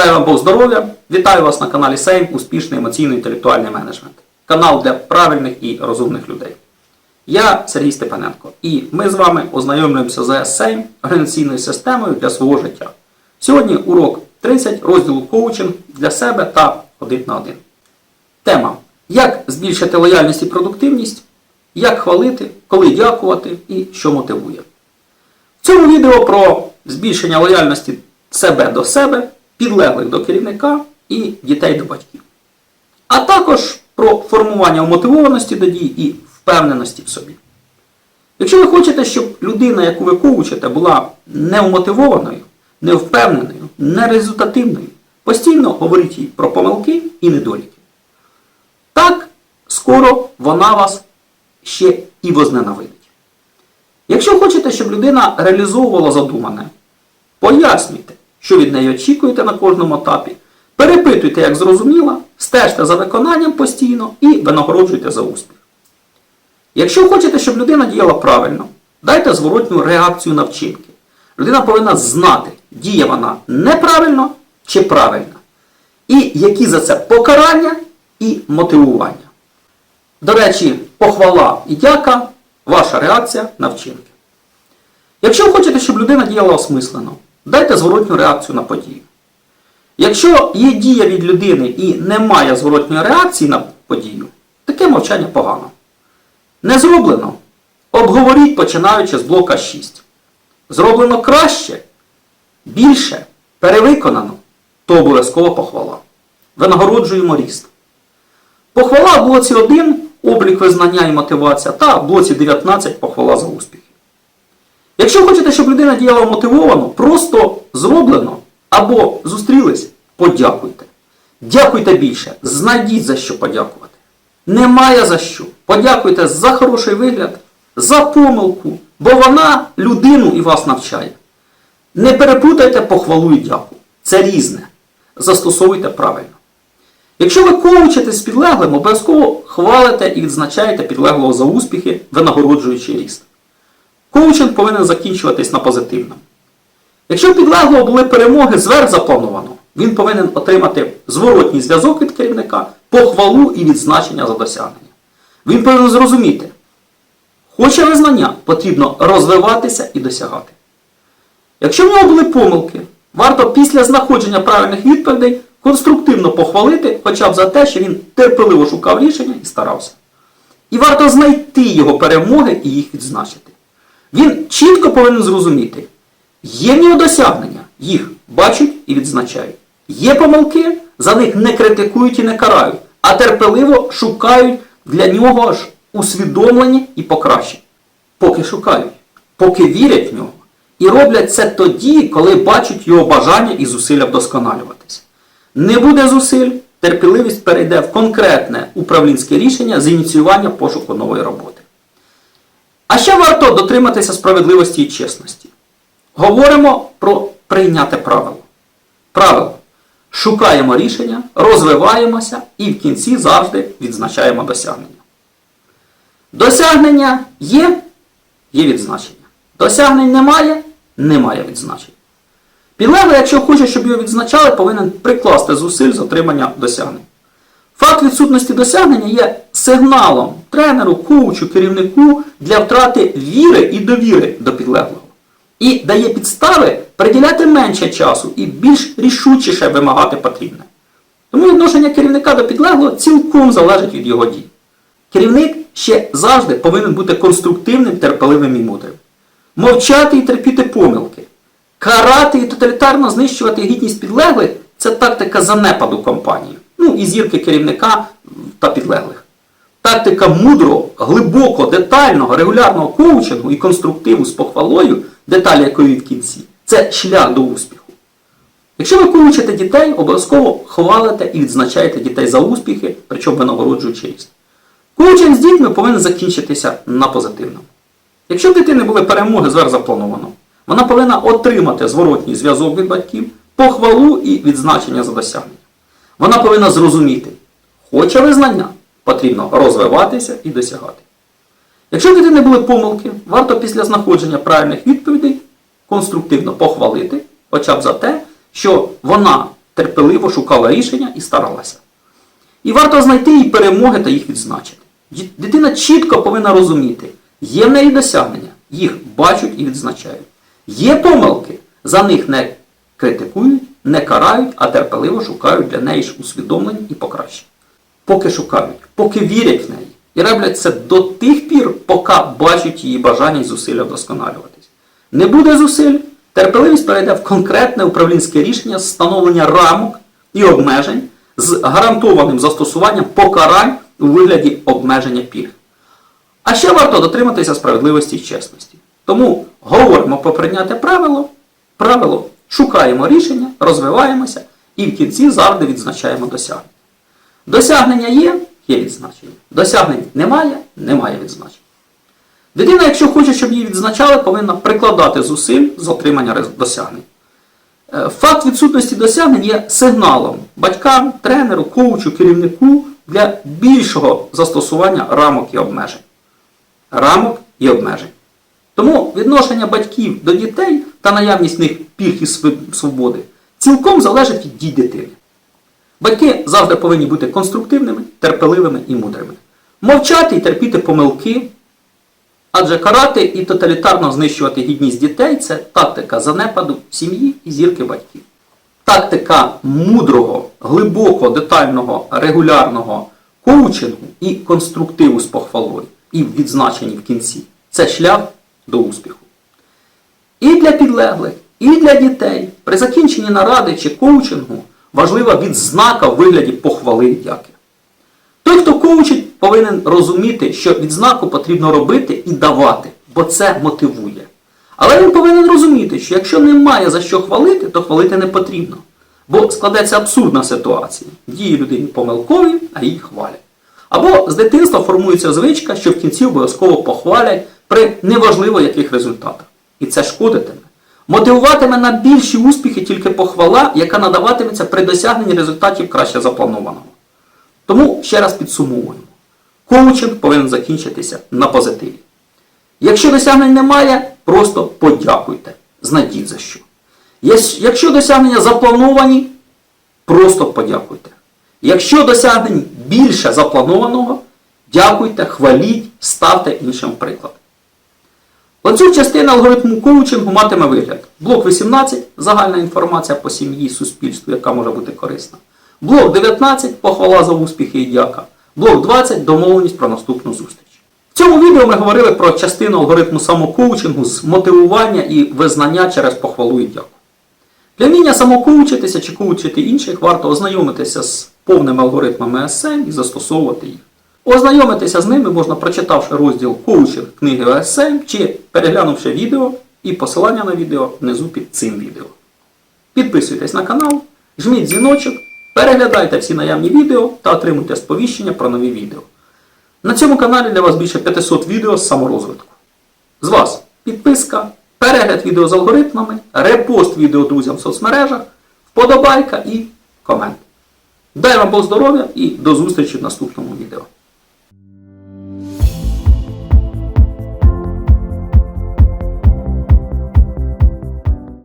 Дай вам Бог здоров'я! Вітаю вас на каналі Сейм Успішний емоційно-інтелектуальний менеджмент. Канал для правильних і розумних людей. Я Сергій Степаненко, і ми з вами ознайомлюємося з Сейм організаційною системою для свого життя. Сьогодні урок 30 розділу коучинг для себе та один на один. Тема: Як збільшити лояльність і продуктивність, як хвалити, коли дякувати і що мотивує. В цьому відео про збільшення лояльності себе до себе, підлеглих до керівника і дітей до батьків. А також про формування мотивованості до дій і впевненості в собі. Якщо ви хочете, щоб людина, яку ви коучите, була неумотивованою, невпевненою, нерезультативною, постійно говоріть їй про помилки і недоліки. Так скоро вона вас ще і возненавидить. Якщо хочете, щоб людина реалізовувала задумане, пояснюйте, що від неї очікуєте на кожному етапі, перепитуйте, як зрозуміла, стежте за виконанням постійно і винагороджуйте за успіх. Якщо хочете, щоб людина діяла правильно, дайте зворотню реакцію на вчинки. Людина повинна знати, діє вона неправильно чи правильно. І які за це покарання і мотивування. До речі, похвала і дяка ваша реакція на вчинки. Якщо хочете, щоб людина діяла осмислено, дайте зворотню реакцію на подію. Якщо є дія від людини і немає зворотньої реакції на подію, таке мовчання погано. Не зроблено. Обговоріть, починаючи з блока 6. Зроблено краще, більше, перевиконано, то обов'язково похвала. Винагороджуємо ріст. Похвала в блоці 1 облік визнання і мотивація, та в блоці 19 похвала за успіхи. Якщо хочете, щоб людина діяла мотивовано, просто зроблено або зустрілись, подякуйте. Дякуйте більше, знайдіть за що подякувати. Немає за що. Подякуйте за хороший вигляд, за помилку, бо вона людину і вас навчає. Не переплутайте похвалу і дяку. Це різне. Застосовуйте правильно. Якщо ви коучите з підлеглим, обов'язково хвалите і відзначаєте підлеглого за успіхи, винагороджуючи ріст. Коучинг повинен закінчуватись на позитивному. Якщо підлеглого були перемоги зверх заплановано, він повинен отримати зворотній зв'язок від керівника, похвалу і відзначення за досягнення. Він повинен зрозуміти, хоче визнання, потрібно розвиватися і досягати. Якщо в нього були помилки, варто після знаходження правильних відповідей конструктивно похвалити хоча б за те, що він терпеливо шукав рішення і старався. І варто знайти його перемоги і їх відзначити. Він чітко повинен зрозуміти, є в нього досягнення, їх бачать і відзначають. Є помилки, за них не критикують і не карають, а терпеливо шукають для нього ж усвідомлення і покращення. Поки шукають, поки вірять в нього. І роблять це тоді, коли бачать його бажання і зусилля вдосконалюватися. Не буде зусиль, терпеливість перейде в конкретне управлінське рішення з ініціювання пошуку нової роботи. А ще варто дотриматися справедливості і чесності. Говоримо про прийняте правило. Правило. Шукаємо рішення, розвиваємося і в кінці завжди відзначаємо досягнення. Досягнення є, є відзначення. Досягнень немає, немає відзначень. Підлеглий, якщо хоче, щоб його відзначали, повинен прикласти зусиль з отримання досягнень. Факт відсутності досягнення є сигналом тренеру, коучу, керівнику для втрати віри і довіри до підлеглого. І дає підстави приділяти менше часу і більш рішучіше вимагати потрібне. Тому відношення керівника до підлеглого цілком залежить від його дій. Керівник ще завжди повинен бути конструктивним, терпеливим і мудрим. Мовчати і терпіти помилки. Карати і тоталітарно знищувати гідність підлеглих це тактика занепаду компанії. Ну і зірки керівника та підлеглих. Тактика мудрого, глибоко, детального, регулярного коучингу і конструктиву з похвалою, деталі якої в кінці, це шлях до успіху. Якщо ви коучите дітей, обов'язково хвалите і відзначаєте дітей за успіхи, причому винагороджуючи ріст. Коучинг з дітьми повинен закінчитися на позитивному. Якщо в дитини були перемоги зверх заплановано, вона повинна отримати зворотній зв'язок від батьків, похвалу і відзначення за досягнення. Вона повинна зрозуміти, хоче визнання, потрібно розвиватися і досягати. Якщо в дитини були помилки, варто після знаходження правильних відповідей конструктивно похвалити, хоча б за те, що вона терпеливо шукала рішення і старалася. І варто знайти її перемоги та їх відзначити. Дитина чітко повинна розуміти, є в неї досягнення, їх бачать і відзначають. Є помилки, за них не критикують, не карають, а терпеливо шукають для неї ж усвідомлень і покращень. Поки шукають, поки вірять в неї. І роблять це до тих пір, поки бачать її бажання і зусилля вдосконалюватись. Не буде зусиль, терпеливість перейде в конкретне управлінське рішення встановлення рамок і обмежень з гарантованим застосуванням покарань у вигляді обмеження пільг. А ще варто дотриматися справедливості і чесності. Тому говоримо про прийняте правило, правило, шукаємо рішення, розвиваємося і в кінці завжди відзначаємо досягнення. Досягнення є, є відзначення. Досягнень немає, немає відзначення. Дитина, якщо хоче, щоб її відзначали, повинна прикладати зусиль з отримання досягнень. Е, Факт відсутності досягнень є сигналом батькам, тренеру, коучу, керівнику для більшого застосування рамок і обмежень. Рамок і обмежень. Тому відношення батьків до дітей та наявність в них пільг і свободи цілком залежить від дій дитини. Батьки завжди повинні бути конструктивними, терпеливими і мудрими. Мовчати і терпіти помилки, адже карати і тоталітарно знищувати гідність дітей це тактика занепаду сім'ї і зірки батьків. Тактика мудрого, глибокого, детального, регулярного коучингу і конструктиву з похвалою і відзначені в кінці це шлях до успіху. І для підлеглих, і для дітей при закінченні наради чи коучингу важлива відзнака в вигляді похвали дяки. Той, хто коучить, повинен розуміти, що відзнаку потрібно робити і давати, бо це мотивує. Але він повинен розуміти, що якщо немає за що хвалити, то хвалити не потрібно. Бо складеться абсурдна ситуація. Дії людині помилкові, а її хвалять. Або з дитинства формується звичка, що в кінці обов'язково похвалять при неважливо яких результатах. І це шкодитиме. Мотивуватиме на більші успіхи тільки похвала, яка надаватиметься при досягненні результатів краще запланованого. Тому ще раз підсумовуємо. Коучинг повинен закінчитися на позитиві. Якщо досягнень немає, просто подякуйте. Знайдіть за що. Якщо досягнення заплановані, просто подякуйте. Якщо досягнень більше запланованого, дякуйте, хваліть, ставте іншим в приклад. Оцю частину алгоритму коучингу матиме вигляд. Блок 18 загальна інформація по сім'ї, суспільству, яка може бути корисна. Блок 19 похвала за успіхи і дяка. Блок 20 домовленість про наступну зустріч. В цьому відео ми говорили про частину алгоритму самокоучингу з мотивування і визнання через похвалу і дяку. Для вміння самокоучитися чи коучити інших варто ознайомитися з повними алгоритмами СМ і застосовувати їх. Ознайомитися з ними можна прочитавши розділ коучинг книги ОСМ чи переглянувши відео і посилання на відео внизу під цим відео. Підписуйтесь на канал, жміть дзвіночок, переглядайте всі наявні відео та отримуйте сповіщення про нові відео. На цьому каналі для вас більше 500 відео з саморозвитку. З вас підписка, перегляд відео з алгоритмами, репост відео друзям в соцмережах, вподобайка і комент. Дай вам Бог здоров'я і до зустрічі в наступному відео.